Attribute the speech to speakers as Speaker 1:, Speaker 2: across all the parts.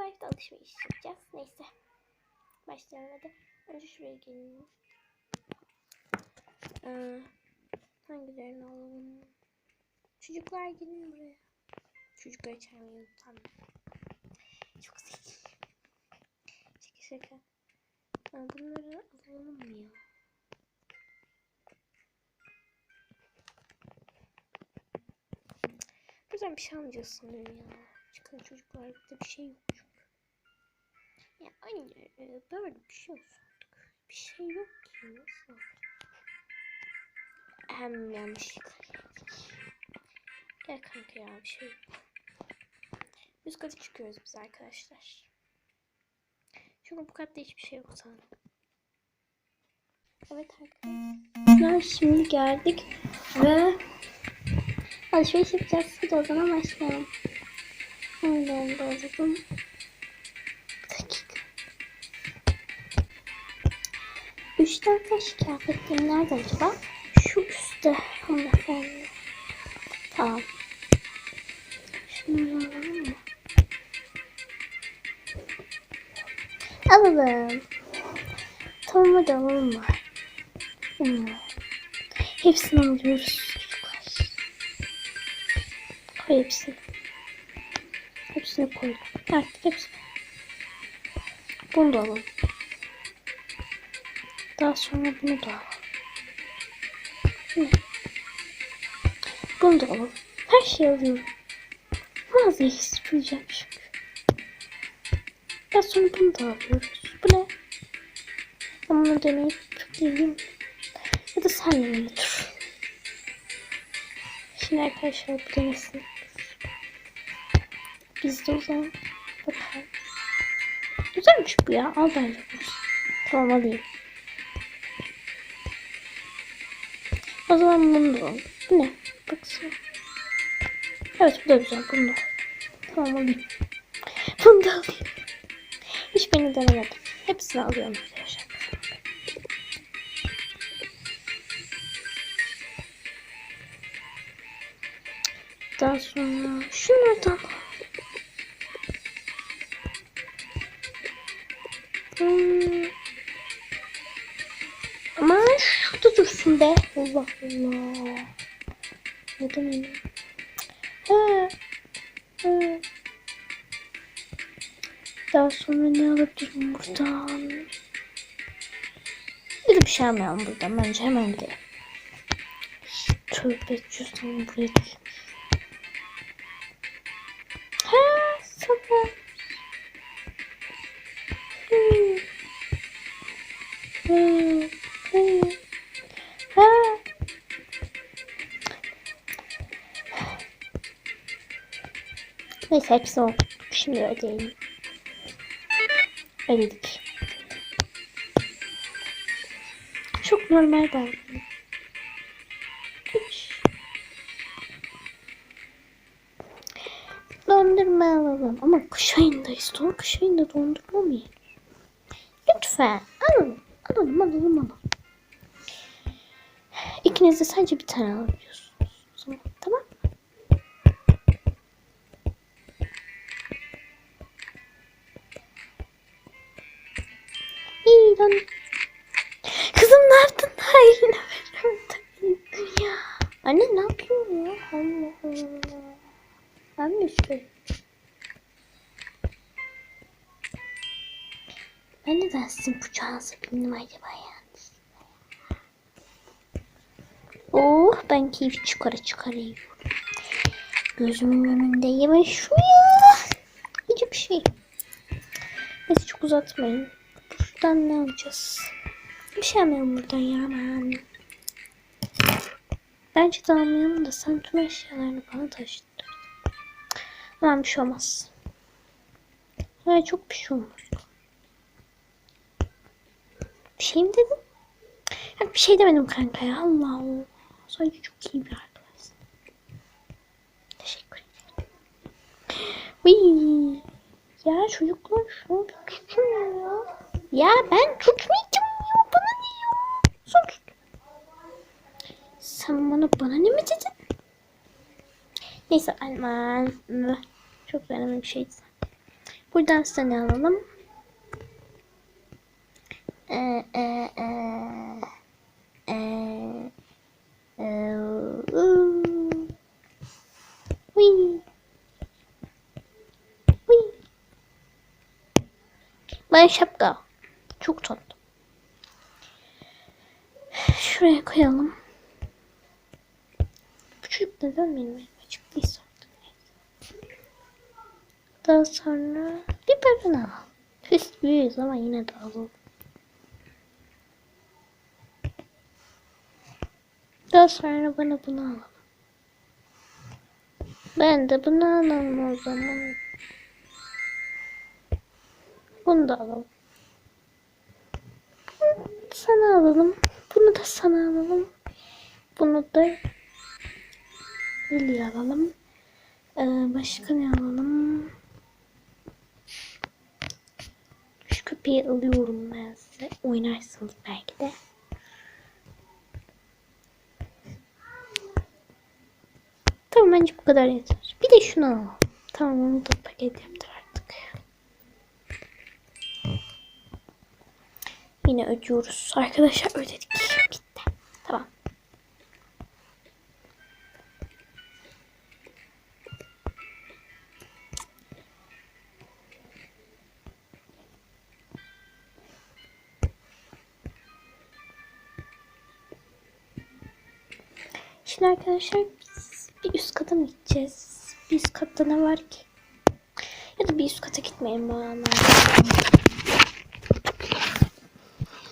Speaker 1: Herbalife alışveriş yapacağız. Neyse. Başlayalım hadi. Önce şuraya gelin. Ee, hangilerini alalım? Çocuklar gelin buraya. Çocukları çağırmayı unutam. Çok zeki. Şaka şaka. Aa, bunları alalım mı ya? Güzel bir şey almayacağız sanırım ya. Çıkın çocuklar bir şey yok. Ya anne e, böyle bir şey artık. Bir şey yok ki nasıl? Hem yanlışlıkla geldik. Gel kanka ya bir şey yok. Üst kata çıkıyoruz biz arkadaşlar. Çünkü bu katta hiçbir şey yok sanırım. Evet arkadaşlar şimdi geldik ve alışveriş yapacağız. Hadi o zaman başlayalım. Hemen bozuldım. Tane taş kıyafetlerim nerede acaba? Şu üstte hanımefendi. Tamam. Şunları alalım mı? Alalım. Tamam hadi alalım mı? Hmm. Hepsini alıyoruz. Koy hepsini. Hepsini koy. Artık hepsini. Bunu da alalım. Daha sonra bunu da alalım. Bunu da alalım. Her şeyi alıyorum. Mağazayı isteyeceğim çünkü. Daha sonra bunu da alıyoruz. Bu ne? Ben bunu deneyip geleyim. Ya da sen de otur. Şimdi arkadaşlar bu denesin. Biz de o zaman bakalım. Güzelmiş bu ya. Al bence bunu. Tamam alayım. O zaman bunu da al. Bu ne? Baksana. Evet bu da güzel. Bunu da. Tamam alayım. Bunu da alayım. Hiçbirini denemedim. Hepsini alıyorum arkadaşlar. Daha sonra şunları be. Allah Allah. Neden öyle? Ha. Ha. Daha sonra ne alabilirim buradan? Bir şey almayalım buradan. Bence hemen gidelim. Tövbe cüzdanı buraya düşmüş. Neyse hepsi o. Şimdi ödeyelim. Ödedik. Çok normal davranıyor. Dondurma alalım. Ama kış ayındayız. Doğru kış ayında dondurma mı yenir? Lütfen. Alalım. Alalım alalım alalım. İkiniz de sadece bir tane alabiliyorsunuz. İşte. Ben neden sizin kucağınıza bindim acaba ya? Oh ben keyif çıkara çıkara. Gözümün önünde yeme şu ya. Hiçbir şey. Neyse çok uzatmayın. Buradan ne alacağız? Bir şey almayalım buradan ya ben. Bence de almayalım da sen tüm eşyalarını bana taşıttır. Aman bir şey olmaz. Ha, çok bir şey olmaz. Bir şey mi dedim? Ya bir şey demedim kanka ya. Allah Allah. Sadece çok iyi bir arkadaş. Teşekkür ederim. Uy. Ya çocuklar şunu tutun ya. Ya ben tutmayacağım ya. Bana ne ya? Sen. Sen bana bana ne mi dedin? Neyse aman. Çok önemli bir şeydi. Buradan size ne alalım? Ee, e, e, e, e. Ben şapka. Çok tatlı. Şuraya koyalım. Bu çocuk neden benim neyse. Daha sonra biberini alalım. Biz büyüğüz ama yine de alalım. Daha sonra bana bunu alalım. Ben de bunu alalım o zaman. Bunu da alalım. Sana alalım. Bunu da sana alalım. Bunu da Lili alalım. Ee, başka ne alalım? Şu köpeği alıyorum ben size. Oynarsınız belki de. Tamam bence bu kadar yeter. Bir de şunu alalım. Tamam onu da paket artık. Yine ödüyoruz. Arkadaşlar ödedik. Şimdi arkadaşlar biz bir üst kata mı gideceğiz? Bir üst katta ne var ki? Ya da bir üst kata gitmeyelim bu anlamda.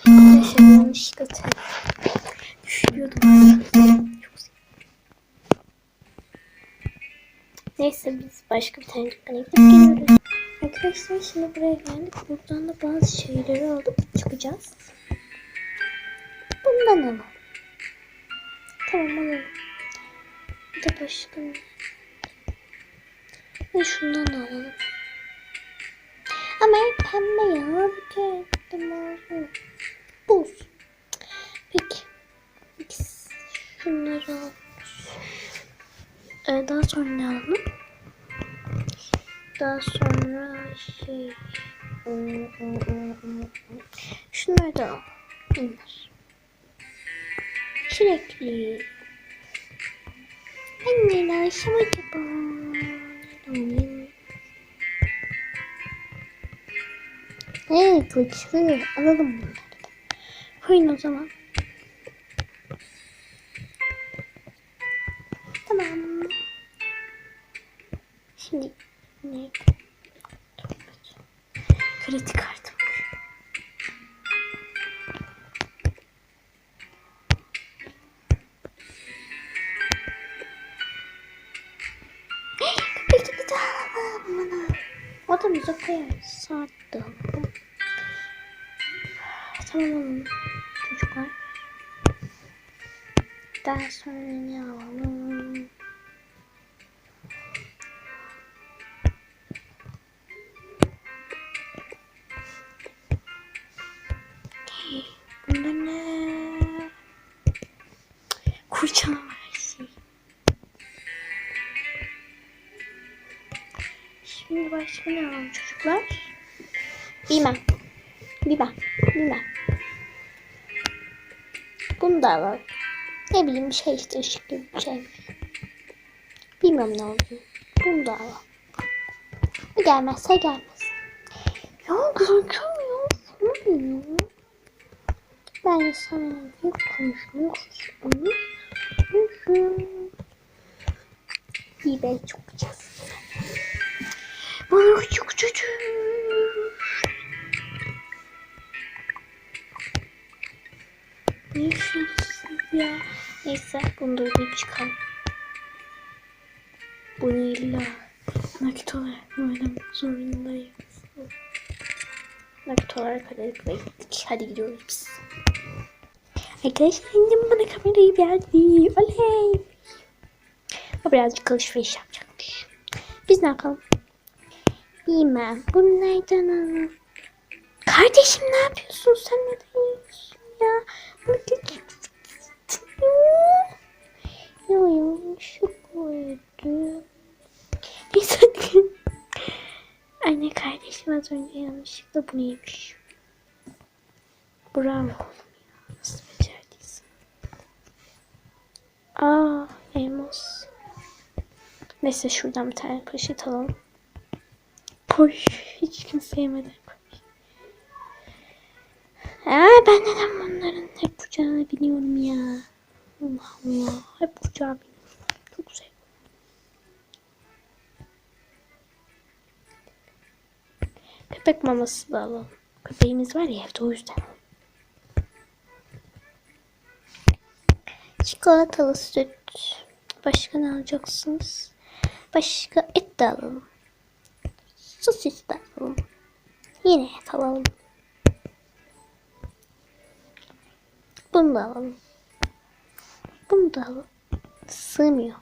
Speaker 1: Arkadaşlar yanlışlıkla düşürüyordum. Neyse biz başka bir tane dükkana gidip geliyoruz. Arkadaşlar şimdi buraya geldik. Buradan da bazı şeyleri alıp çıkacağız. Bundan alalım. Tamam alalım. Bir de başka ne? Ve şundan da alalım. Ama pembe ya. Bir kere. Buz. Peki. Biz şunları alıyoruz. Ee, daha sonra ne alalım? Daha sonra şey... Şunları da alalım. Bunlar. Çilekli. Anne aşım acaba. Alayım. Evet fıçı. Alalım bunları da. Koyun o O da bize koyarız. Saat de alalım. Tamam alalım. Çocuklar. Daha sonra ne alalım? Bunda ne? Başka ne alalım çocuklar? Bilmem. Bilmem. Bilmem. Bunu da alalım. Ne bileyim bir şey işte ışık gibi bir şey. Bilmem ne oldu. Bunu da alalım. Bu gelmezse gelmez. Ya kankam ya. Ne? Ben sana bir konuşmak istiyorum. İyi çok güzel. Küçük çocuk. Ne yaşıyorsunuz ya? Neyse bunu da ödeyip çıkalım. Bunu illa nakit olarak oynamak zorundayız. Nakit olarak ödedik ve gittik. Hadi gidiyoruz. Arkadaşlar annem bana kamerayı verdi. Oley. O birazcık alışveriş yapacakmış. Biz ne yapalım? Bilmem. Bunlardan alalım. Kardeşim ne yapıyorsun? Sen ne yiyorsun ya? Ya yanlışlık koydu. Neyse. Anne kardeşim az önce yanlışlıkla bunu yemiş. Bravo oğlum ya. Nasıl becerdiysin? Aa elmas. Neyse şuradan bir tane poşet alalım. Poş. Hiç kimse yemedi. Aa, ben neden bunların hep kucağına biniyorum ya. Allah Allah. Hep kucağa biniyorum. Çok güzel. Köpek maması da alalım. Köpeğimiz var ya evde o yüzden. Çikolatalı süt. Başka ne alacaksınız? Başka et de alalım. Sosis de alalım. Yine et alalım. Bunu da alalım. Bunu da alalım. Sığmıyor.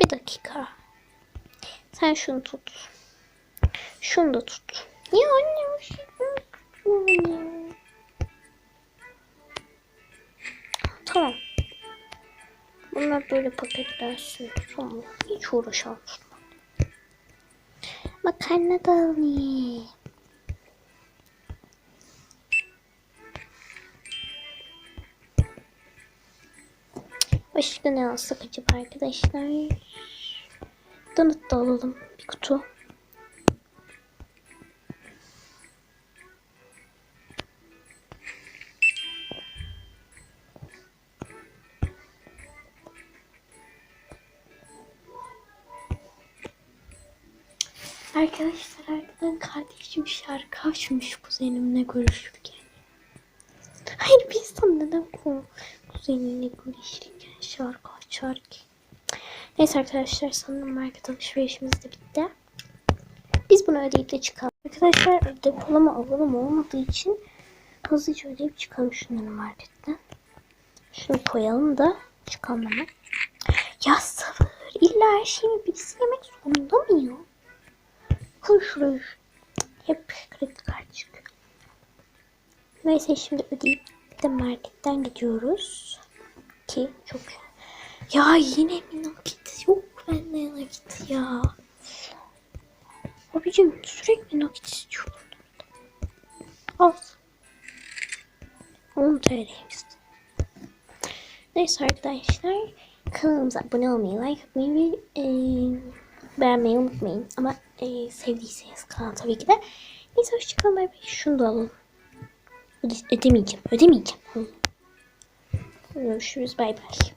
Speaker 1: Bir dakika. Sen şunu tut. Şunu da tut. Ya anne o şey. Tamam. Bunlar böyle paketlensin. Tamam. Hiç uğraşamam. Makarna da alayım. Başka ne alsak acaba arkadaşlar? Donut da alalım. Bir kutu. Arkadaşlar arkadan kardeşim şarkı açmış kuzenimle görüşürken. Hayır bir insan neden ku- kuzeniyle görüşürken şarkı açar ki? Neyse arkadaşlar sanırım market alışverişimiz de bitti. Biz bunu ödeyip de çıkalım. Arkadaşlar depolama alanım olmadığı için hızlıca ödeyip çıkalım şunları marketten. Şunu koyalım da çıkalım hemen. Ya sabır. İlla her şeyi birisi yemek zorunda mı ya? Koy şuraya. Hep kredi kartı çıkıyor. Neyse şimdi ödeyip de marketten gidiyoruz. Ki çok ya yine mi nakit? Yok bende nakit ya. Abicim sürekli nakit istiyorum. Al. 10 TL'miz. Neyse arkadaşlar kanalımıza abone olmayı, like atmayı ve e, beğenmeyi unutmayın. Ama e, sevdiyseniz kanal tabii ki de. Neyse hoşçakalın bay bay. Şunu da alalım. Öde- Ödemeyeceğim. Ödemeyeceğim. Görüşürüz bay bay.